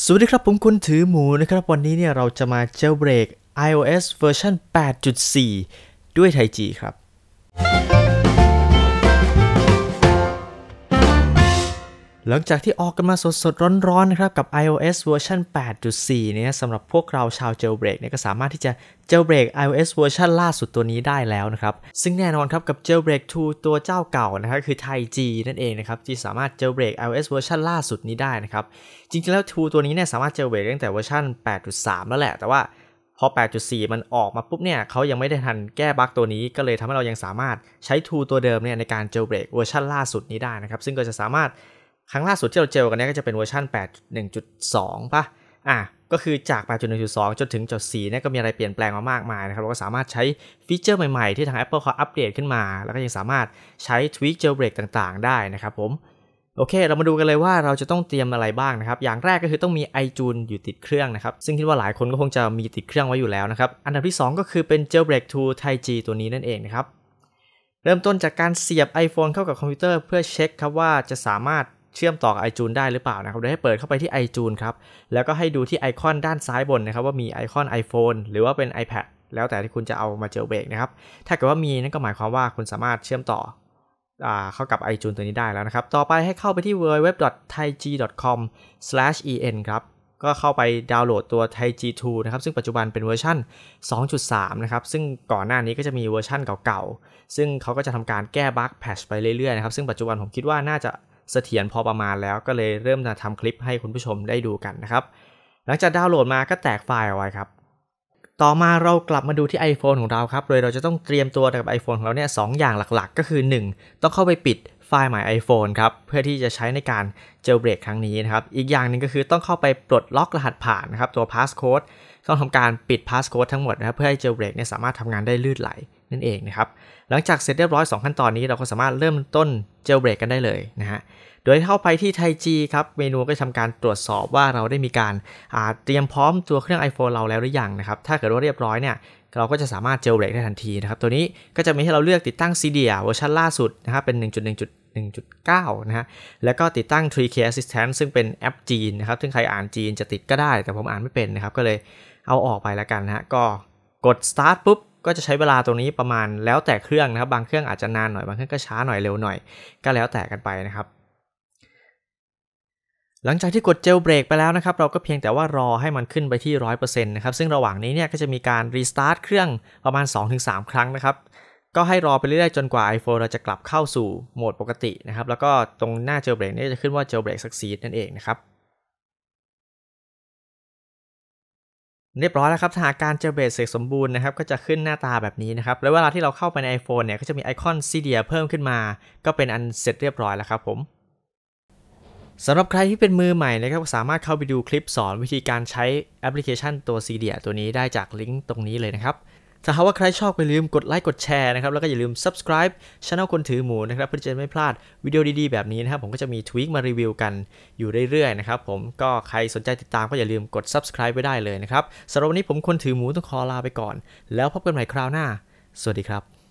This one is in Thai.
สวัสดีครับ ผมคุณถือหมูนะครับ วันนี้เนี่ยเราจะมาเจลเบรก iOS เวอร์ชัน8.4 ด้วยไทจีครับ หลังจากที่ออกกันมาสดๆ ร้อนๆนะครับกับ iOS เวอร์ชัน8.4 เนี่ยสำหรับพวกเราชาวเจลเบรกเนี่ยก็สามารถที่จะเจลเบรก iOS เวอร์ชันล่าสุดตัวนี้ได้แล้วนะครับ ซึ่งแน่นอนครับกับ Jailbreak 2 ตัวเจ้าเก่านะครับคือ t จีนั่นเองนะครับ ที่สามารถ Jailbreak iOS เวอร์ชันล่าสุดนี้ได้นะครับ จริงๆแล้ว 2 ตัวนี้เนี่ยสามารถ Jailbreak ตั้งแต่เวอร์ชัน8.3 แล้วแหละ แต่ว่าพอ 8.4 มันออกมาปุ๊บเนี่ยเขายังไม่ได้ทันแก้บั๊กตัวนี้ก็เลยทำให้เรายังสามารถใช้2ตัวเดิมเนี่ยในการ Jailbreak เวอร์ชันล่าสุดนี้ได้นะครับซึ่งก็จะสามารถ ครั้งล่าสุดที่เราเจลกันนี่ยก็จะเป็นเวอร์ชัน8.1.2ป่ะอะก็คือจาก 8.1.2 จนถึงจุด4เนี่ยก็มีอะไรเปลี่ยนแปลงมามากมายนะครับเราก็สามารถใช้ฟีเจอร์ใหม่ๆ ที่ทาง Apple เขาอัปเดตขึ้นมา แล้วก็ยังสามารถใช้ Tweak Jailbreak ต่างๆ ได้นะครับผมโอเค เรามาดูกันเลยว่าเราจะต้องเตรียมอะไรบ้างนะครับ อย่างแรกก็คือต้องมี iTunes อยู่ติดเครื่องนะครับ ซึ่งคิดว่าหลายคนก็คงจะมีติดเครื่องไว้อยู่แล้วนะครับ อันดับที่ 2 ก็คือเป็น Jailbreak to Thai G ตัวนี้นั่นเองนะครับ เริ่มต้นจากการเสียบ iPhone เข้ากับคอมพิวเตอร์เพื่อเช็คครับว่าจะสามารถ เชื่อมต่อกับ iTunes ได้หรือเปล่านะครับโดยให้เปิดเข้าไปที่ iTunes ครับ แล้วก็ให้ดูที่ไอคอนด้านซ้ายบนนะครับว่ามีไอคอน iPhone หรือว่าเป็น iPad แล้วแต่ที่คุณจะเอามาเจลเบรกนะครับ ถ้าเกิดว่ามีนั่นก็หมายความว่าคุณสามารถเชื่อมต่อเข้ากับ iTunes ตัวนี้ได้แล้วนะครับ ต่อไปให้เข้าไปที่ www.thaig.com/en ครับก็เข้าไปดาวน์โหลดตัว Taiji 2นะครับ ซึ่งปัจจุบันเป็นเวอร์ชัน2.3 นะครับ ซึ่งก่อนหน้านี้ก็จะมีเวอร์ชันเก่าๆ ซึ่งเขาก็จะทำการแก้บั๊กแพชไปเรื่อยๆ นะครับ ซึ่งปัจจุบันผมคิดว่าน่าจะ เสถียรพอประมาณแล้วก็เลยเริ่มจะทำคลิปให้คุณผู้ชมได้ดูกันนะครับ หลังจากดาวน์โหลดมาก็แตกไฟล์เอาไว้ครับ ต่อมาเรากลับมาดูที่ iPhone ของเราครับโดยเราจะต้องเตรียมตัวกับ iPhone ของเราเนี่ยสอย่างหลักๆ ก็คือ 1 ต้องเข้าไปปิดไฟล์ใหม่ iPhone ครับเพื่อที่จะใช้ในการเจลเบรกครั้งนี้นะครับ อีกอย่างหนึ่งก็คือต้องเข้าไปปลดล็อกรหัสผ่านนะครับตัว passcode ต้องทำการปิด passcode ทั้งหมดนะครับเพื่อให้เจลเบรกเนี่ยสามารถทำงานได้ลื่นไหล นั่นเองนะครับ หลังจากเสร็จเรียบร้อย 2 ขั้นตอนนี้เราก็สามารถเริ่มต้นเจลเบรกกันได้เลยนะฮะ โดยเข้าไปที่ไทจีครับ เมนูก็ทำการตรวจสอบว่าเราได้มีการเตรียมพร้อมตัวเครื่อง iPhone เราแล้วหรือยังนะครับ ถ้าเกิดว่าเรียบร้อยเนี่ยเราก็จะสามารถเจลเบรกได้ทันทีนะครับ ตัวนี้ก็จะมีให้เราเลือกติดตั้ง CDIA เวอร์ชันล่าสุดนะครับเป็น 1.1.1.9 นะฮะ แล้วก็ติดตั้ง 3K Assistant ซึ่งเป็นแอปจีนนะครับ ซึ่งใครอ่านจีนจะติดก็ได้ แต่ผมอ่านไม่เป็นนะครับ ก็เลยเอาออกไปแล้วกันนะฮะ ก็กด start ปุ๊บ ก็จะใช้เวลาตรงนี้ประมาณแล้วแต่เครื่องนะครับ บางเครื่องอาจจะนานหน่อย บางเครื่องก็ช้าหน่อยเร็วหน่อย ก็แล้วแต่กันไปนะครับ หลังจากที่กดเจลเบรกไปแล้วนะครับ เราก็เพียงแต่ว่ารอให้มันขึ้นไปที่ 100%นะครับซึ่งระหว่างนี้เนี่ยก็จะมีการรีสตาร์ทเครื่องประมาณ 2-3 ครั้งนะครับก็ให้รอไปเรื่อยๆจนกว่า iPhone เราจะกลับเข้าสู่โหมดปกตินะครับ แล้วก็ตรงหน้าเจลเบรกนี่จะขึ้นว่าเจลเบรกสักซีดนั่นเองนะครับ เรียบร้อยแล้วครับถ้าการเจอเบสเสร็จสมบูรณ์นะครับก็จะขึ้นหน้าตาแบบนี้นะครับ แล้วเวลาที่เราเข้าไปใน iPhone เนี่ยก็จะมีไอคอนซีเดียเพิ่มขึ้นมา ก็เป็นอันเสร็จเรียบร้อยแล้วครับผมสำหรับใครที่เป็นมือใหม่นะครับสามารถเข้าไปดูคลิปสอนวิธีการใช้แอปพลิเคชันตัว c d เดียตัวนี้ได้จากลิงก์ตรงนี้เลยนะครับ ถ้าหากว่าใครชอบอย่าลืมกดไลค์กดแชร์นะครับ แล้วก็อย่าลืม subscribe ช anel คนถือหมูนะครับ เพื่อจะไม่พลาดวิดีโอดีๆ แบบนี้นะครับ ผมก็จะมีทวีกมารีวิวกันอยู่เรื่อยๆ นะครับผมก็ใครสนใจติดตามก็อย่าลืมกด subscribe ไว้ได้เลยนะครับสำหรับวันนี้ผมคนถือหมูต้องขอลาไปก่อน แล้วพบกันใหม่คราวหน้า สวัสดีครับ